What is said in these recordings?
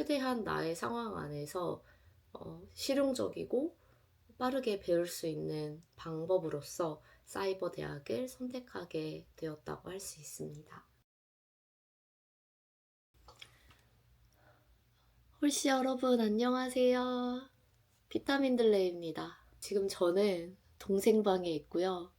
최대한 나의 상황 안에서 어, 실용적이고 빠르게 배울 수 있는 방법으로서 사이버 대학을 선택하게 되었다고 할 수 있습니다. 홀씨 여러분 안녕하세요. 비타민들레입니다. 지금 저는 동생 방에 있고요.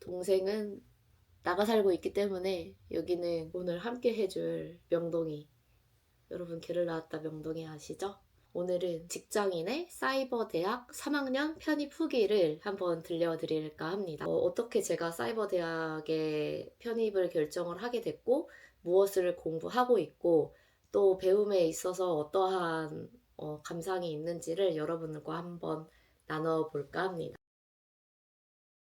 동생은 나가 살고 있기 때문에 여기는 오늘 함께 해줄 명동이 여러분 길을 나왔다 명동이 아시죠? 오늘은 직장인의 사이버 대학 3학년 편입 후기를 한번 들려드릴까 합니다. 어, 떻게 제가 사이버 대학에 편입을 결정을 하게 됐고 무엇을 공부하고 있고 또 배움에 있어서 어떠한 어, 감상이 있는지를 여러분과 한번 나눠볼까 합니다.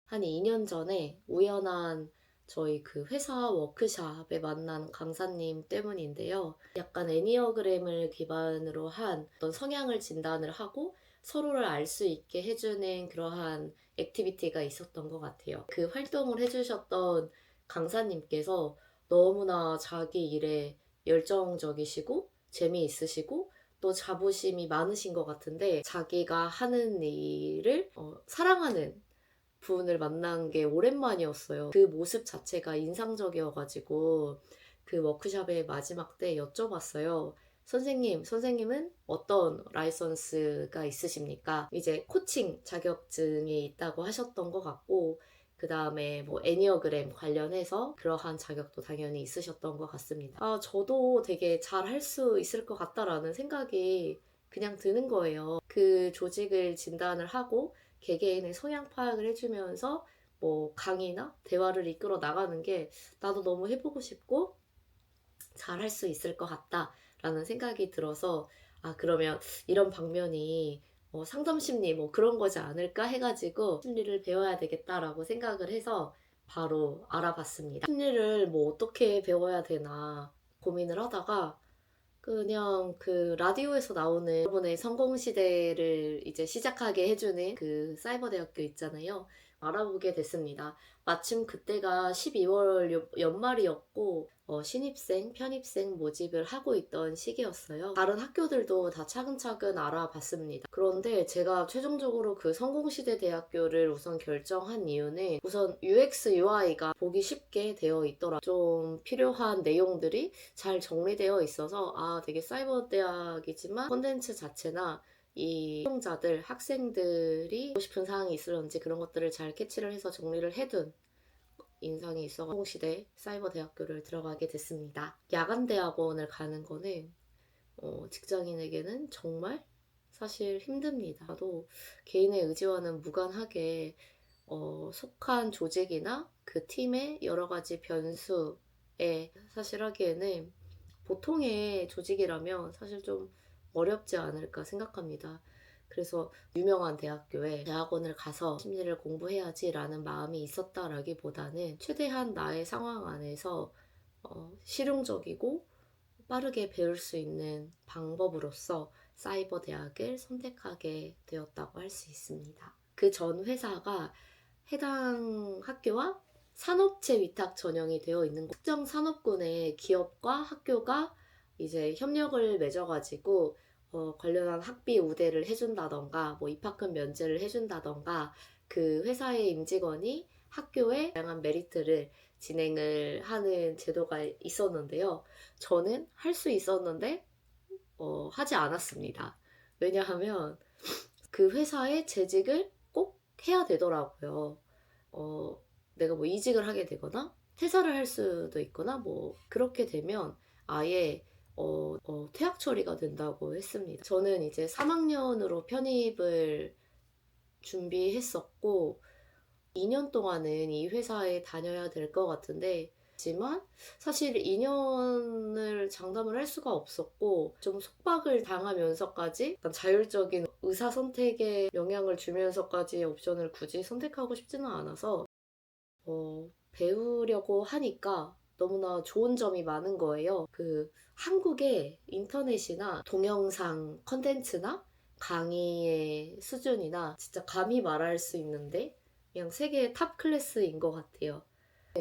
한 2년 전에 우연한 저희 그 회사 워크샵에 만난 강사님 때문인데요. 약간 애니어그램을 기반으로 한 어떤 성향을 진단을 하고 서로를 알 수 있게 해주는 그러한 액티비티가 있었던 것 같아요. 그 활동을 해주셨던 강사님께서 너무나 자기 일에 열정적이시고 재미있으시고 또 자부심이 많으신 것 같은데 자기가 하는 일을 어, 사랑하는 분을 만난 게 오랜만이었어요. 그 모습 자체가 인상적이어가지고 그 워크샵의 마지막 때 여쭤봤어요. 선생님, 선생님은 어떤 라이선스가 있으십니까? 이제 코칭 자격증이 있다고 하셨던 것 같고, 그 다음에 뭐 애니어그램 관련해서 그러한 자격도 당연히 있으셨던 것 같습니다. 아, 저도 되게 잘 할 수 있을 것 같다라는 생각이 그냥 드는 거예요. 그 조직을 진단을 하고 개개인의 성향 파악을 해주면서 뭐 강의나 대화를 이끌어 나가는 게 나도 너무 해보고 싶고 잘 할 수 있을 것 같다라는 생각이 들어서 아 그러면 이런 방면이 어, 상담 심리 뭐 그런 거지 않을까 해가지고 심리를 배워야 되겠다라고 생각을 해서 바로 알아봤습니다. 심리를 뭐 어떻게 배워야 되나 고민을 하다가 그냥 그 라디오에서 나오는 여러분의 성공 시대를 이제 시작하게 해주는 그 사이버 대학교 있잖아요. 알아보게 됐습니다. 마침 그때가 12월 연말이었고 어, 신입생, 편입생 모집을 하고 있던 시기였어요. 다른 학교들도 다 차근차근 알아봤습니다. 그런데 제가 최종적으로 그 성공시대 대학교를 우선 결정한 이유는 우선 UX, UI가 보기 쉽게 되어 있더라. 좀 필요한 내용들이 잘 정리되어 있어서 아 되게 사이버 대학이지만 콘텐츠 자체나 이 사용자들, 학생들이 하고 싶은 사항이 있을런지 그런 것들을 잘 캐치를 해서 정리를 해둔 인상이 있어서 홍시대 사이버 대학교를 들어가게 됐습니다. 야간 대학원을 가는 거는 어, 직장인에게는 정말 사실 힘듭니다. 또 개인의 의지와는 무관하게 어, 속한 조직이나 그 팀의 여러 가지 변수에 사실 하기에는 보통의 조직이라면 사실 좀 어렵지 않을까 생각합니다. 그래서 유명한 대학교에 대학원을 가서 심리를 공부해야지라는 마음이 있었다라기보다는 최대한 나의 상황 안에서 어, 실용적이고 빠르게 배울 수 있는 방법으로서 사이버 대학을 선택하게 되었다고 할 수 있습니다. 그 전 회사가 해당 학교와 산업체 위탁 전형이 되어 있는 특정 산업군의 기업과 학교가 이제 협력을 맺어가지고 어, 관련한 학비 우대를 해준다던가 뭐 입학금 면제를 해준다던가 그 회사의 임직원이 학교에 다양한 메리트를 진행을 하는 제도가 있었는데요. 저는 할 수 있었는데 어, 하지 않았습니다. 왜냐하면 그 회사의 재직을 꼭 해야 되더라고요. 어, 내가 뭐 이직을 하게 되거나 퇴사를 할 수도 있거나 뭐 그렇게 되면 아예 어, 어, 퇴학 처리가 된다고 했습니다. 저는 이제 3학년으로 편입을 준비했었고 2년 동안은 이 회사에 다녀야 될 것 같은데 하지만 사실 2년을 장담을 할 수가 없었고 좀 속박을 당하면서까지 자율적인 의사 선택에 영향을 주면서까지 옵션을 굳이 선택하고 싶지는 않아서 어, 배우려고 하니까 너무나 좋은 점이 많은 거예요. 그 한국의 인터넷이나 동영상 컨텐츠나 강의의 수준이나 진짜 감히 말할 수 있는데 그냥 세계 탑 클래스인 것 같아요.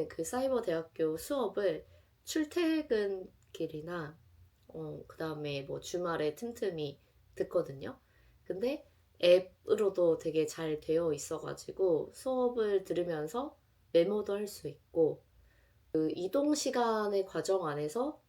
그 사이버 대학교 수업을 출퇴근길이나 어, 그 다음에 뭐 주말에 틈틈이 듣거든요. 근데 앱으로도 되게 잘 되어 있어가지고 수업을 들으면서 메모도 할 수 있고 그 이동 시간의 과정 안에서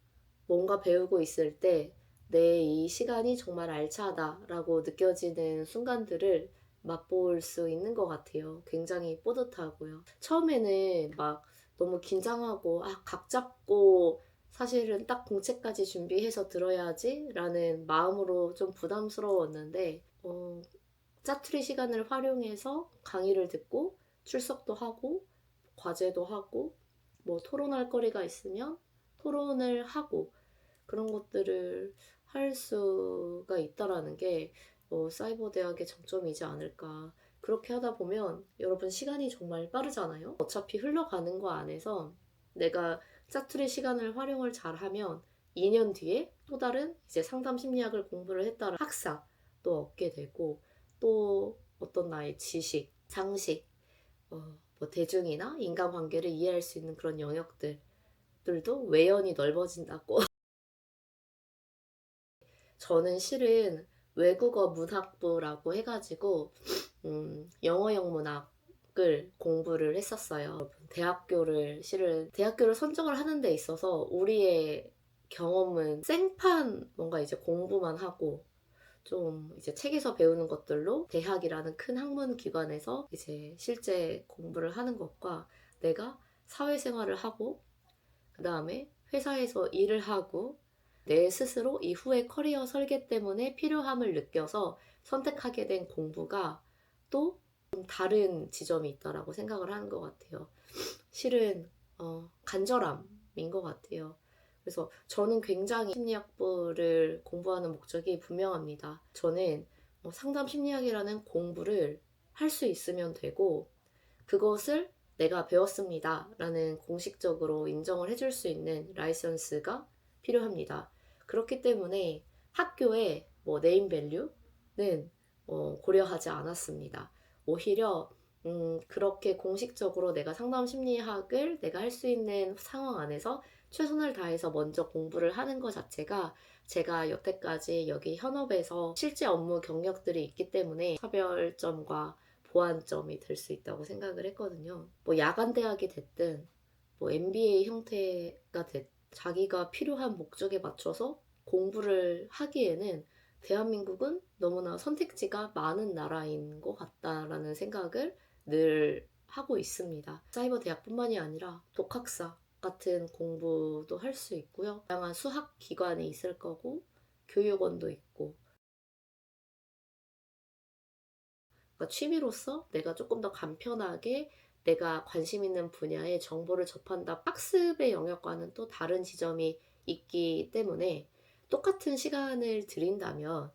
뭔가 배우고 있을 때 내 이 시간이 정말 알차다라고 느껴지는 순간들을 맛볼 수 있는 것 같아요. 굉장히 뿌듯하고요. 처음에는 막 너무 긴장하고 아, 각 잡고 사실은 딱 공채까지 준비해서 들어야지라는 마음으로 좀 부담스러웠는데 어, 짜투리 시간을 활용해서 강의를 듣고 출석도 하고 과제도 하고 뭐 토론할 거리가 있으면 토론을 하고 그런 것들을 할 수가 있다라는 게 어, 사이버 대학의 장점이지 않을까. 그렇게 하다 보면 여러분 시간이 정말 빠르잖아요. 어차피 흘러가는 거 안에서 내가 짜투리 시간을 활용을 잘하면 2년 뒤에 또 다른 이제 상담 심리학을 공부를 했다라 학사도 얻게 되고 또 어떤 나의 지식, 상식, 어, 뭐 대중이나 인간관계를 이해할 수 있는 그런 영역들들도 외연이 넓어진다고. 저는 실은 외국어 문학부라고 해가지고 음, 영어 영문학을 공부를 했었어요. 대학교를 실은 대학교를 선정을 하는 데 있어서 우리의 경험은 생판 뭔가 이제 공부만 하고 좀 이제 책에서 배우는 것들로 대학이라는 큰 학문 기관에서 이제 실제 공부를 하는 것과 내가 사회생활을 하고 그 다음에 회사에서 일을 하고 내 스스로 이후의 커리어 설계 때문에 필요함을 느껴서 선택하게 된 공부가 또좀 다른 지점이 있다라고 생각을 하는 것 같아요. 실은 어, 간절함인 것 같아요. 그래서 저는 굉장히 심리학부를 공부하는 목적이 분명합니다. 저는 어, 상담 심리학이라는 공부를 할 수 있으면 되고 그것을 내가 배웠습니다. 라는 공식적으로 인정을 해줄 수 있는 라이선스가 필요합니다. 그렇기 때문에 학교의 뭐 네임 밸류는 어, 고려하지 않았습니다. 오히려 음, 그렇게 공식적으로 내가 상담 심리학을 내가 할 수 있는 상황 안에서 최선을 다해서 먼저 공부를 하는 것 자체가 제가 여태까지 여기 현업에서 실제 업무 경력들이 있기 때문에 차별점과 보완점이 될 수 있다고 생각을 했거든요. 뭐 야간 대학이 됐든 뭐 MBA 형태가 됐든 자기가 필요한 목적에 맞춰서 공부를 하기에는 대한민국은 너무나 선택지가 많은 나라인 것 같다라는 생각을 늘 하고 있습니다. 사이버 대학뿐만이 아니라 독학사 같은 공부도 할 수 있고요. 다양한 수학 기관이 있을 거고 교육원도 있고 그러니까 취미로서 내가 조금 더 간편하게 내가 관심 있는 분야의 정보를 접한다. 학습의 영역과는 또 다른 지점이 있기 때문에 똑같은 시간을 들인다면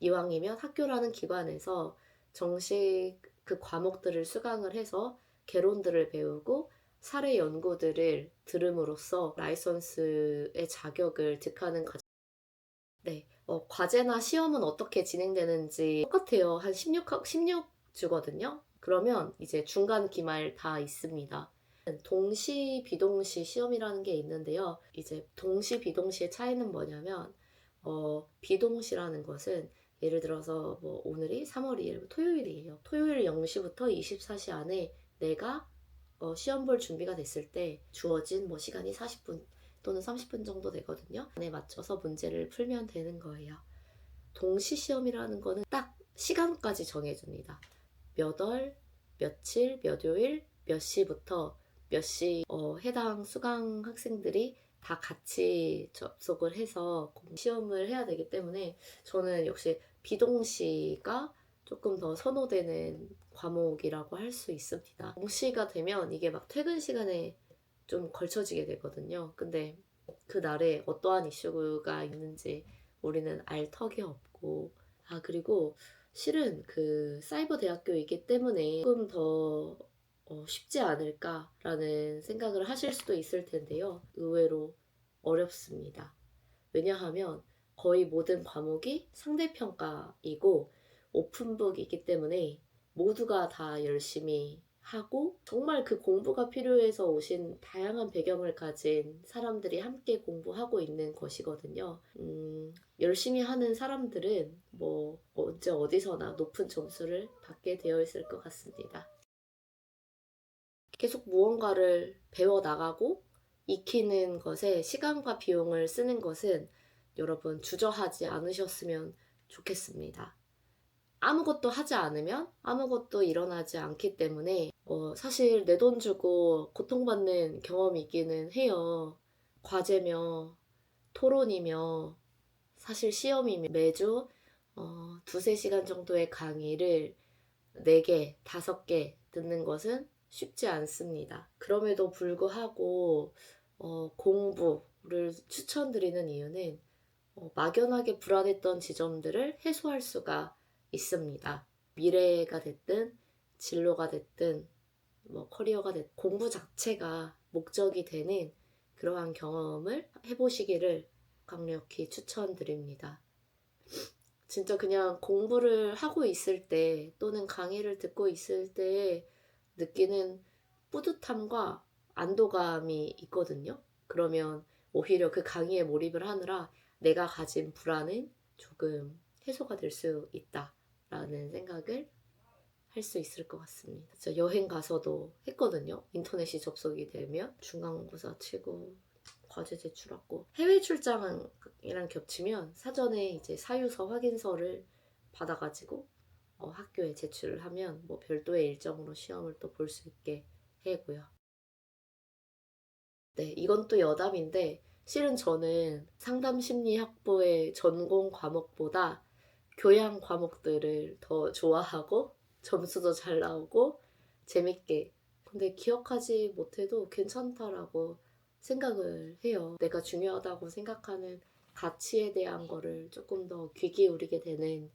이왕이면 학교라는 기관에서 정식 그 과목들을 수강을 해서 개론들을 배우고 사례 연구들을 들음으로써 라이선스의 자격을 득하는 과정. 네, 어, 과제나 시험은 어떻게 진행되는지 똑같아요. 한 16, 16주거든요. 그러면 이제 중간 기말 다 있습니다. 동시, 비동시 시험이라는 게 있는데요. 이제 동시, 비동시의 차이는 뭐냐면, 어, 비동시라는 것은 예를 들어서 뭐 오늘이 3월 2일 토요일이에요. 토요일 0시부터 24시 안에 내가 어, 시험 볼 준비가 됐을 때 주어진 뭐 시간이 40분 또는 30분 정도 되거든요. 안에 맞춰서 문제를 풀면 되는 거예요. 동시 시험이라는 거는 딱 시간까지 정해줍니다. 몇 월, 며칠, 몇 요일, 몇 시부터 몇 시 어, 해당 수강 학생들이 다 같이 접속을 해서 시험을 해야 되기 때문에 저는 역시 비동시가 조금 더 선호되는 과목이라고 할 수 있습니다. 동시가 되면 이게 막 퇴근 시간에 좀 걸쳐지게 되거든요. 근데 그 날에 어떠한 이슈가 있는지 우리는 알 턱이 없고 아 그리고 실은 그 사이버 대학교이기 때문에 조금 더 어, 쉽지 않을까라는 생각을 하실 수도 있을 텐데요. 의외로 어렵습니다. 왜냐하면 거의 모든 과목이 상대평가이고 오픈북이기 때문에 모두가 다 열심히 하고 정말 그 공부가 필요해서 오신 다양한 배경을 가진 사람들이 함께 공부하고 있는 것이거든요. 음, 열심히 하는 사람들은 뭐 언제 어디서나 높은 점수를 받게 되어 있을 것 같습니다. 계속 무언가를 배워 나가고 익히는 것에 시간과 비용을 쓰는 것은 여러분 주저하지 않으셨으면 좋겠습니다. 아무것도 하지 않으면 아무것도 일어나지 않기 때문에 어, 사실 내 돈 주고 고통받는 경험이 있기는 해요. 과제며 토론이며 사실 시험이며 매주 어, 두세 시간 정도의 강의를 4개, 5개 듣는 것은 쉽지 않습니다. 그럼에도 불구하고 어, 공부를 추천드리는 이유는 어, 막연하게 불안했던 지점들을 해소할 수가 있습니다. 미래가 됐든 진로가 됐든 뭐 커리어가 됐든 공부 자체가 목적이 되는 그러한 경험을 해보시기를 강력히 추천드립니다. 진짜 그냥 공부를 하고 있을 때 또는 강의를 듣고 있을 때 느끼는 뿌듯함과 안도감이 있거든요. 그러면 오히려 그 강의에 몰입을 하느라 내가 가진 불안은 조금 해소가 될 수 있다 라는 생각을 할 수 있을 것 같습니다. 저 여행 가서도 했거든요. 인터넷이 접속이 되면 중간고사 치고 과제 제출하고 해외 출장이랑 겹치면 사전에 이제 사유서 확인서를 받아가지고 어, 학교에 제출을 하면 뭐 별도의 일정으로 시험을 또 볼 수 있게 해고요. 네, 이건 또 여담인데 실은 저는 상담 심리 학부의 전공 과목보다 교양 과목들을 더 좋아하고 점수도 잘 나오고 재밌게 근데 기억하지 못해도 괜찮다라고 생각을 해요. 내가 중요하다고 생각하는 가치에 대한 거를 조금 더 귀 기울이게 되는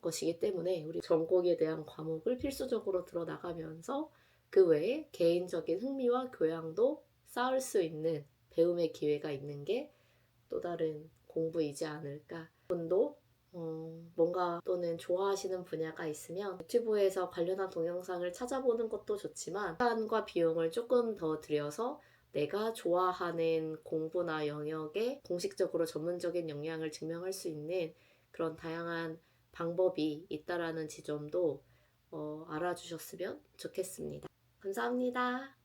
것이기 때문에 우리 전공에 대한 과목을 필수적으로 들어 나가면서 그 외에 개인적인 흥미와 교양도 쌓을 수 있는 배움의 기회가 있는 게 또 다른 공부이지 않을까. 분도 어, 뭔가 또는 좋아하시는 분야가 있으면 유튜브에서 관련한 동영상을 찾아보는 것도 좋지만 시간과 비용을 조금 더 들여서 내가 좋아하는 공부나 영역에 공식적으로 전문적인 역량을 증명할 수 있는 그런 다양한 방법이 있다라는 지점도 어, 알아주셨으면 좋겠습니다. 감사합니다.